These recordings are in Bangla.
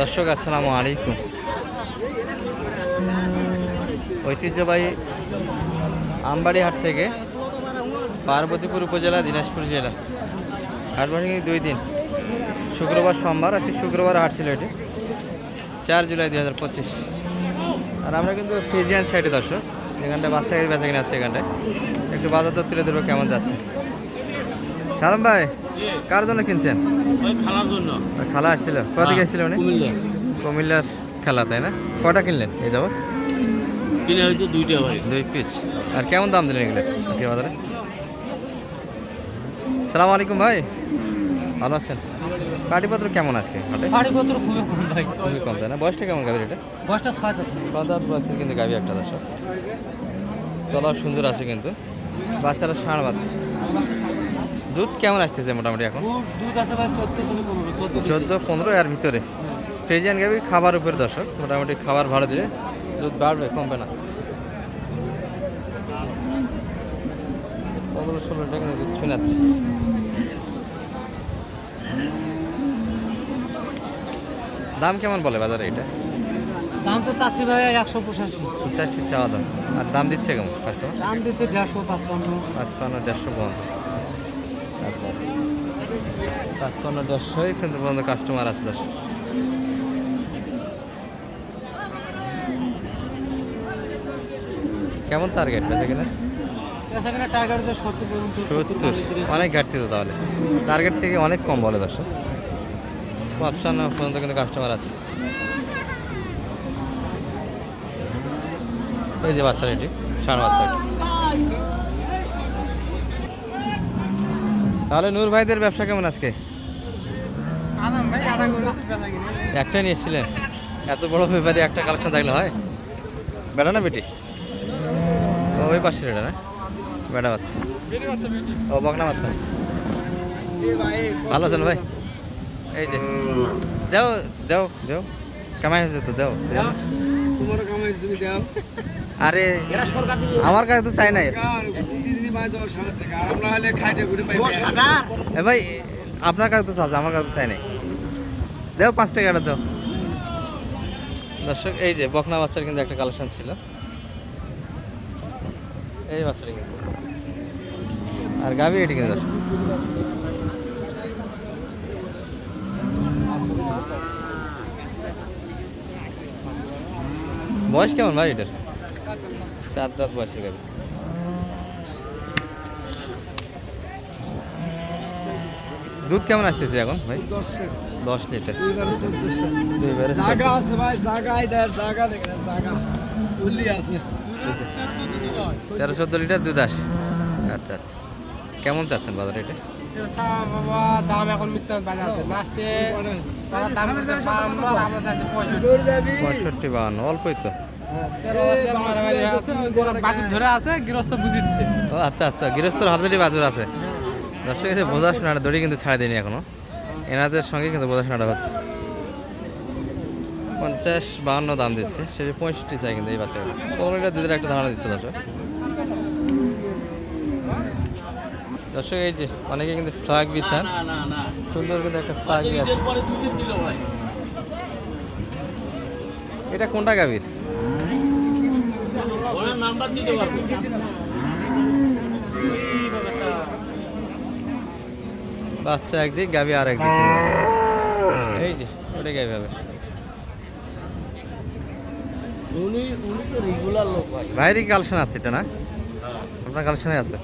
দর্শক, আসসালামু আলাইকুম। ঐতিহ্যবাহী আমবাড়িহাট থেকে পার্বতীপুর উপজেলা, দিনাজপুর জেলা। হাট কিন্তু দুই দিন। শুক্রবার সোমবার, আজকে শুক্রবার হাট ছিল এটি। চার জুলাই দুই হাজার পঁচিশ। আর আমরা কিন্তু ফ্রিজিয়ান সাইডে দর্শক। যেখানটা বাচ্চা বেচা কিনে হচ্ছে এখানটায়। একটু বাজার দর তুলে ধরবো কেমন যাচ্ছে। সালাম ভাই। কার জন্য কিনছেন? ওই জন্য। খালা আসছিল। কোথা থেকে আসছিল উনি? কুমিল্লার খেলা তাই না? কটা কিনলেন এই যাবত কিনে হয়েছে দুইটা ভাই দুই পিস। আর কেমন দাম দিলেন এগুলো আজকে বাজারে? সালাম আলাইকুম ভাই। ভালো আছেন? পাটিপত্র কেমন আজকে হাটে? বাড়িপত্র খুবই কম ভাই। খুবই কম তাই না? বয়সটা কেমন গাভীর এটা? বয়সটা ছয় সাত বয়সের কিন্তু গাভী একটা দর্শক। তলাও সুন্দর আছে কিন্তু। বাচ্চারা ষাঁড় বাচ্চা। দুধ কেমন আসতেছে মোটামুটি এখন? দুধ আছে ভাই চোদ্দ পনেরো পনেরো এর ভিতরে। ফ্রিজিয়ান গাভি খাবার উপরে দর্শক মোটামুটি খাবার ভালো দিলে দুধ বাড়বে কমবে না। পনেরো ষোলোটা কিন্তু দুধ শোনাচ্ছে। দাম কেমন বলে বাজারে এটা? দাম তো চাচ্ছি ভাই একশো পঁচাশি। পঁচাশি চাওয়া দাম। আর দাম দিচ্ছে কেমন কাস্টমার দাম দিচ্ছে দেড়শো পাঁচপান্ন। পাঁচপান্ন দেড়শো পর্যন্ত আচ্ছা। পাঁচপান্ন কিন্তু পর্যন্ত কাস্টমার আছে দর্শক। কেমন টার্গেট বেচা কিনা? সত্তর অনেক ঘাটতি তো তাহলে। টার্গেট থেকে অনেক কম বলে দর্শক। পাঁচপান্ন পর্যন্ত কিন্তু কাস্টমার আছে। এই যে বাচ্চা এটি ষাঁড় বাচ্চা তাহলে নূর ভাইদের ব্যবসা কেমন আজকে? একটাই নিয়ে এসেছিলেন? এত বড় ব্যাপারে একটা কালেকশন থাকলে হয়? বেটা না বেটি? ওই পাশে এটা না? বেটা বাচ্চা। ও বকনা বাচ্চা। ভালো আছেন ভাই? এই যে। দেও দেও দেও। কামাই হয়েছে তো দেও। দেও। তোমার কামাই তুমি দাও। আরে আমার কাছে তো চাই নাই। প্রতিদিনই ভাই দশ হাজার টাকা আর আমরা হলে খাইতে ঘুরে পাই এ ভাই আপনার কাছে তো চাচ্ছে আমার কাছে তো চাই নাই। দেও পাঁচ টাকাটা দাও। দর্শক এই যে বকনা বাচ্চার কিন্তু একটা কালেকশন ছিল। এই বাচ্চাটা কিন্তু। আর গাভি এটি কিন্তু দর্শক। বয়স কেমন ভাই এটার? সাত দাঁত বয়সের গাভি। দুধ কেমন আসতেছে এখন ভাই? দশ লিটার। তেরো চোদ্দ লিটার দুধ আসে। আচ্ছা আচ্ছা। কেমন চাচ্ছেন বাজারে এটা? বাবা দাম এখন মিথ্যা বাজে আছে। লাস্টে তারা দাম আমরা চাইতে পঁয়ষট্টি। বাহান্ন অল্পই তো। ধরে আছে গৃহস্থ বুঝিচ্ছে। ও আচ্ছা আচ্ছা গৃহস্থর হাতে বাজুর আছে। দর্শক এসে বোঝা দড়ি কিন্তু ছাড়া দিইনি এখনও। এনাদের সঙ্গে কিন্তু বোঝা শোনাটা হচ্ছে। পঞ্চাশ বাহান্ন দাম দিচ্ছে সে পঁয়ষট্টি চাই কিন্তু এই বাচ্চাগুলো। দুধের একটা ধারণা দিচ্ছে দর্শক। দর্শক এই যে অনেকে কিন্তু ফ্লাগ বিছান। সুন্দর কিন্তু একটা ফ্লাগ আছে এটা কোনটা গাভীর? বাচ্চা একদিক গাভী আর একদিক। এই যে ওটা গাভী হবে। উনি উনি তো রেগুলার লোক ভাই। বাইরে কালেকশন আছে এটা না? আপনার কালেকশনে আছে?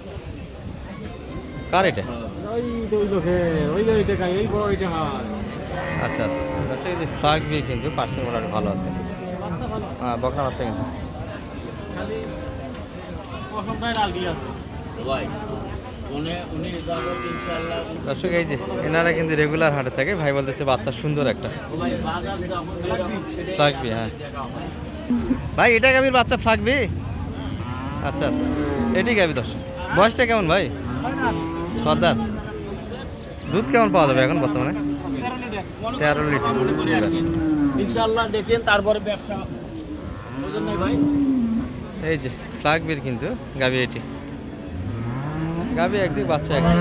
ওইটা খায় আচ্ছা আচ্ছা। আচ্ছা এই যে ফ্লাগ বিয়ে কিন্তু পার্সেল মোটামুটি ভালো আছে। হ্যাঁ বকনা কিন্তু। দিয়ে আছে উনি দর্শক, এই যে এনারা কিন্তু রেগুলার হাটে থাকে, ভাই বলতেছে বাচ্চা সুন্দর একটা। ভাই বাজার যখন যেরকম সেটাই ফ্লাগ বিয়ে হ্যাঁ। ভাই, এটা গাভীর বাচ্চা ফ্লাগ বিয়ে আচ্ছা আচ্ছা। এটি গাভী দর্শক। বয়সটা কেমন ভাই? সদাত। দুধ কেমন পাওয়া যাবে এখন বর্তমানে? তেরো লিটার। ইনশাআল্লাহ দেখেন তারপরে ব্যবসা। ভাই? এই যে ফ্লাগ বির কিন্তু গাবি এটি। গাবি একদিক বাচ্চা একদিক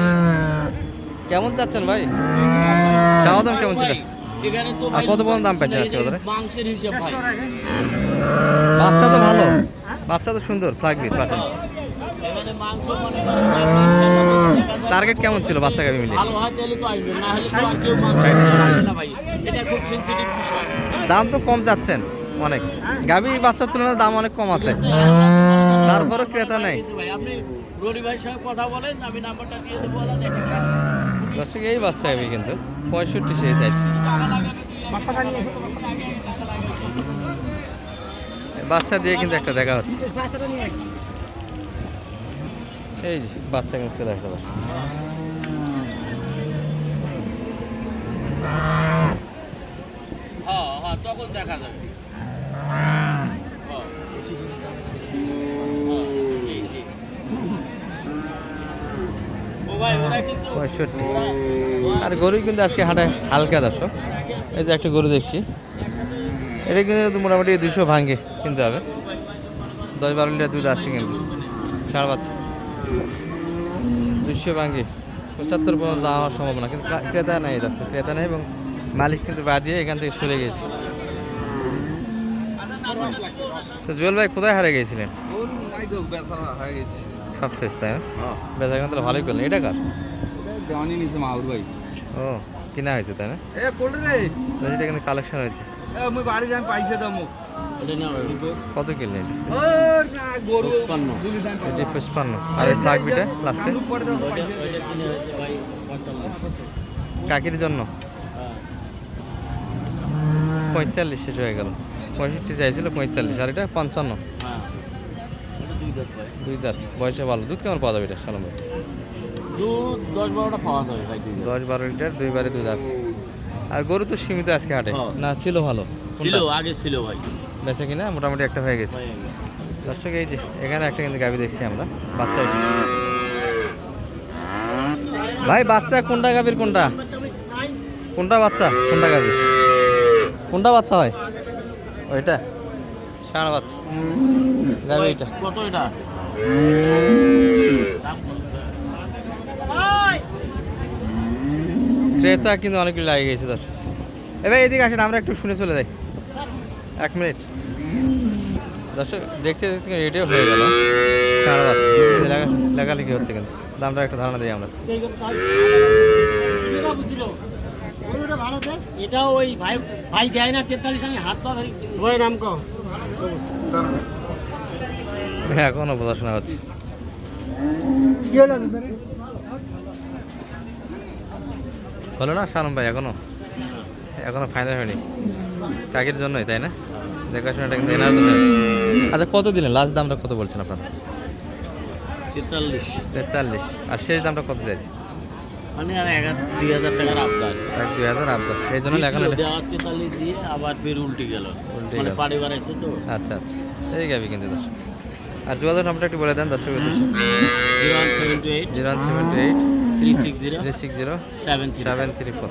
কেমন চাচ্ছেন ভাই? চাওয়া দাম কেমন ছিল? আর কত পর্যন্ত দাম পাইছে আজকে ভাই। বাচ্চা তো ভালো। বাচ্চা তো সুন্দর ফ্লাগবিট পাশে টার্গেট কেমন ছিল বাচ্চা গাবি মিলিয়ে? ভালো তাহলে তো আসবে। না হলে তো আর কেউ মাংস কিনতে আসে না ভাই। এটা খুব সেনসিটিভ বিষয়। দাম তো কম যাচ্ছেন অনেক। গাবি বাচ্চার তুলনায় দাম অনেক কম আছে। তারপরও ক্রেতা নেই। ভাই। আপনি রনি ভাইয়ের সঙ্গে কথা বলেন আমি নাম্বারটা দিয়ে দেবো ওরা দেখেন দর্শক এই বাচ্চা গাবি কিন্তু পঁয়ষট্টি সে চাইছে বাচ্চা। দিয়ে কিন্তু একটা দেখা হচ্ছে। এই যে বাচ্চা তখন দেখা যাবে। কিন্তু পঁয়ষট্টি। আর গরু কিন্তু আজকে হাটে হালকা দর্শক এই যে একটা গরু দেখছি। এটা কিন্তু মোটামুটি দুশো ভাঙ্গে কিনতে হবে। দশ বারো লিটার দুধ আসছে কিন্তু সার বাচ্চা। দুশো ভাঙ্গে পঁচাত্তর পর্যন্ত দাম হওয়ার সম্ভাবনা কিন্তু ক্রেতা নেই দর্শক ক্রেতা নেই এবং মালিক কিন্তু বাদ দিয়ে এখান থেকে সরে গেছে। তো জুয়েল ভাই কোথায় হারে গিয়েছিলেন? সব শেষ তাই না? বেচা কেনা তাহলে ভালোই করলেন। এটা কার? দেওয়ানি নিছে মাহুর ভাই। ও কিনা হয়েছে তাই না? তো এটা কিন্তু কালেকশন হয়েছে। মুই বাড়ি যাই পাইছে নেওয়া হবে। কত কিনলেন এটি? পুষ্পান্ন আর এই ফ্লাগবিটা লাস্টে কাকির জন্য? হ্যাঁ। পঁয়তাল্লিশ শেষ হয়ে গেল। পঁয়ষট্টি চাইছিল পঁয়তাল্লিশ। আর এটা পঞ্চান্ন। হ্যাঁ। দুই দাঁত ভাই। বয়সে ভালো। দুধ কেমন পাওয়া যাবে এটা সালাম ভাই? দুধ দশ বারোটা পাওয়া যাবে ভাই। দশ বারো লিটার দুইবারে দুধ আছে। আর গরু তো সীমিত আজকে হাটে। হ্যাঁ। না ছিল ভালো। ছিল? আগে ছিল ভাই। বেচে কিনা? মোটামুটি একটা হয়ে গেছে। দর্শক এই যে এখানে একটা কিন্তু গাবি দেখছি আমরা বাচ্চা ভাই বাচ্চা কোনটা গাবির কোনটা? কোনটা বাচ্চা? কোনটা গাবি কোনটা বাচ্চা হয়? ওইটা? ষাঁড় বাচ্চা। গাবি এটা। কত এটা? ক্রেতা কিন্তু অনেকগুলো লাগে গেছে দর্শক। এবার এদিকে আসেন আমরা একটু শুনে চলে যাই। এক মিনিট। দর্শক দেখতে দেখতে রেডিও হয়ে গেল। বাচ্চা লেখা লেখালেখি হচ্ছে কিন্তু। দামটা একটা ধারণা দিই আমরা। এটা ওই ভাই ভাই দেয় না তেতাল্লিশ আমি হাত পা ধরি। নাম কও। এখনও পড়াশোনা হচ্ছে। কি হলো না শানম ভাই এখনও? এখনও ফাইনাল হয়নি। কাকের জন্যই তাই না? দেখাশোনাটা কিন্তু এনার জন্য আচ্ছা কত দিলেন লাস্ট দামটা কত বলছেন আপনারা? তেতাল্লিশ। তেতাল্লিশ। আর শেষ দামটা কত চাইছে মানে আর এক হাজার দুই হাজার টাকার আবদার। এক দুই হাজার আবদার। এই জন্য এখন দিয়েছিল, দেওয়া তেতাল্লিশ দিয়ে আবার ফের উল্টে গেল। মানে তো। আচ্ছা আচ্ছা। এই গাবি কিন্তু দর্শক। আর যোগাযোগ নাম্বারটা একটু বলে দেন দর্শক উদ্দেশ্যে। Zero one seven two eight. Zero one seven two eight. Three six zero. Three six zero. Seven three seven three four.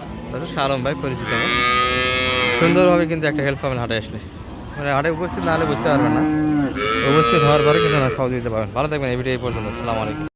ভাই পরিচিত। সুন্দরভাবে কিন্তু একটা হেল্প পাবেন হাটে আসলে। মানে হাটে উপস্থিত না হলে বুঝতে পারবেন না। উপস্থিত হওয়ার পরে কিন্তু সহযোগিতা পাবেন। ভালো থাকবেন এই ভিডিও এই পর্যন্ত। আসসালামু আলাইকুম।